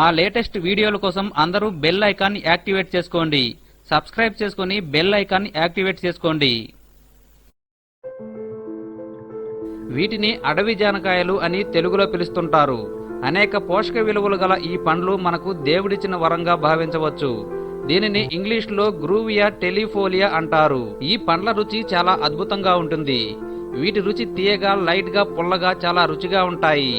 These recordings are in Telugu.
మా లేటెస్ట్ వీడియోల కోసం అందరూ బెల్ ఐకాన్ యాక్టివేట్ చేసుకోండి. సబ్స్క్రైబ్ చేసుకుని బెల్ ఐకాన్ యాక్టివేట్ చేసుకోండి. వీటిని అడవి జానకాయలు అని తెలుగులో పిలుస్తుంటారు. అనేక పోషక విలువలు గల ఈ పండ్లు మనకు దేవుడిచ్చిన వరంగా భావించవచ్చు. దీనిని ఇంగ్లీష్లో గ్రూవియా టెలిఫోలియా అంటారు. ఈ పండ్ల రుచి చాలా అద్భుతంగా ఉంటుంది. వీటి రుచి తీయగా లైట్గా పుల్లగా చాలా రుచిగా ఉంటాయి.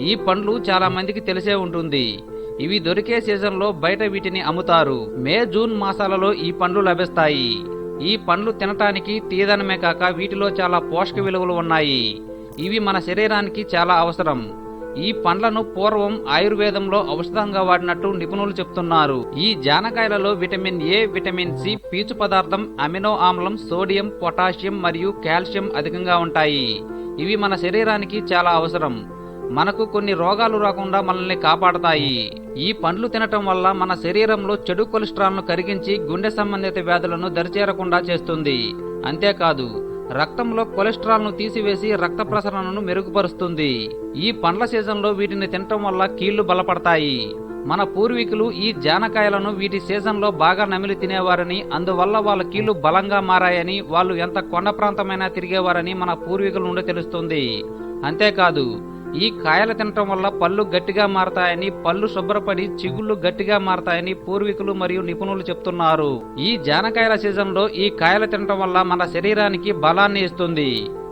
ఈ పండ్లు చాలా మందికి తెలిసే ఉంటుంది. ఇవి దొరికే సీజన్లో బయట వీటిని అమ్ముతారు. మే జూన్ మాసాలలో ఈ పండ్లు లభిస్తాయి. ఈ పండ్లు తినటానికి తీయదనమే కాక వీటిలో చాలా పోషక విలువలు ఉన్నాయి. ఇవి మన శరీరానికి చాలా అవసరం. ఈ పండ్లను పూర్వం ఆయుర్వేదంలో ఔషధంగా వాడినట్టు నిపుణులు చెప్తున్నారు. ఈ జానకాయలలో విటమిన్ ఏ విటమిన్ సి పీచు పదార్థం అమినో ఆమ్లం సోడియం పొటాషియం మరియు కాల్షియం అధికంగా ఉంటాయి. ఇవి మన శరీరానికి చాలా అవసరం. మనకు కొన్ని రోగాలు రాకుండా మనల్ని కాపాడతాయి. ఈ పండ్లు తినటం వల్ల మన శరీరంలో చెడు కొలెస్ట్రాల్ను కరిగించి గుండె సంబంధిత వ్యాధులను దరిచేరకుండా చేస్తుంది. అంతేకాదు రక్తంలో కొలెస్ట్రాల్ను తీసివేసి రక్త ప్రసరణను మెరుగుపరుస్తుంది. ఈ పండ్ల సీజన్లో వీటిని తినటం వల్ల కీళ్ళు బలపడతాయి. మన పూర్వీకులు ఈ జానకాయలను వీటి సీజన్లో బాగా నమిలి తినేవారని అందువల్ల వాళ్ళ కీళ్ళు బలంగా మారాయని వాళ్ళు ఎంత కొండ ప్రాంతమైనా తిరిగేవారని మన పూర్వీకుల నుండి తెలుస్తుంది. అంతేకాదు ఈ కాయలు తినటం వల్ల పళ్ళు గట్టిగా మారతాయని పళ్ళు శుభ్రపడి చిగుళ్ళు గట్టిగా మారతాయని పూర్వీకులు మరియు నిపుణులు చెప్తున్నారు. ఈ జానకాయల సీజన్లో ఈ కాయలు తినటం వల్ల మన శరీరానికి బలాన్ని ఇస్తుంది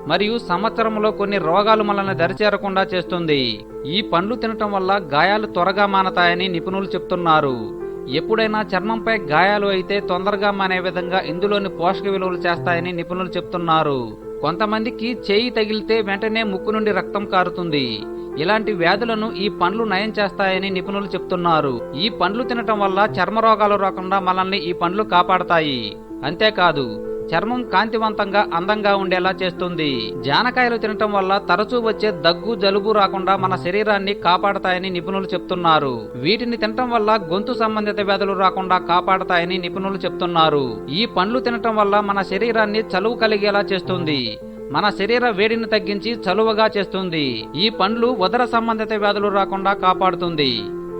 మరియు సంవత్సరంలో కొన్ని రోగాలు మనల్ని దరిచేరకుండా చేస్తుంది. ఈ పండ్లు తినటం వల్ల గాయాలు త్వరగా మానతాయని నిపుణులు చెప్తున్నారు. ఎప్పుడైనా చర్మంపై గాయాలు అయితే తొందరగా మానే విధంగా ఇందులోని పోషక విలువలు చేస్తాయని నిపుణులు చెప్తున్నారు. కొంతమందికి చేయి తగిలితే వెంటనే ముక్కు నుండి రక్తం కారుతుంది. ఇలాంటి వ్యాధులను ఈ పండ్లు నయం చేస్తాయని నిపుణులు చెప్తున్నారు. ఈ పండ్లు తినటం వల్ల చర్మ రోగాలు రాకుండా మనల్ని ఈ పండ్లు కాపాడతాయి. అంతేకాదు చర్మం కాంతివంతంగా అందంగా ఉండేలా చేస్తుంది. జానకాయలు తినటం వల్ల తరచూ వచ్చే దగ్గు జలుబు రాకుండా మన శరీరాన్ని కాపాడతాయని నిపుణులు చెప్తున్నారు. వీటిని తినటం వల్ల గొంతు సంబంధిత వ్యాధులు రాకుండా కాపాడతాయని నిపుణులు చెప్తున్నారు. ఈ పండ్లు తినటం వల్ల మన శరీరాన్ని చలువు కలిగేలా చేస్తుంది. మన శరీర వేడిని తగ్గించి చలువగా చేస్తుంది. ఈ పండ్లు ఉదర సంబంధిత వ్యాధులు రాకుండా కాపాడుతుంది.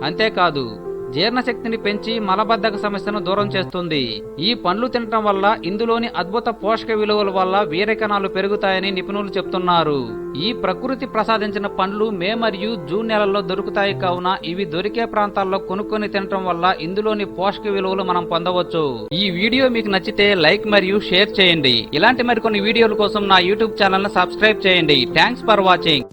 అంతేకాదు జీర్ణశక్తిని పెంచి మలబద్ధక సమస్యను దూరం చేస్తుంది. ఈ పండ్లు తినటం వల్ల ఇందులోని అద్భుత పోషక విలువల వల్ల వీరకణాలు పెరుగుతాయని నిపుణులు చెప్తున్నారు. ఈ ప్రకృతి ప్రసాదించిన పండ్లు మే మరియు జూన్ నెలల్లో దొరుకుతాయి కావున ఇవి దొరికే ప్రాంతాల్లో కొనుక్కొని తినటం వల్ల ఇందులోని పోషక విలువలు మనం పొందవచ్చు. ఈ వీడియో మీకు నచ్చితే లైక్ మరియు షేర్ చేయండి. ఇలాంటి మరికొన్ని వీడియోల కోసం నా యూట్యూబ్ ఛానల్ సబ్స్క్రైబ్ చేయండి. Thanks for watching.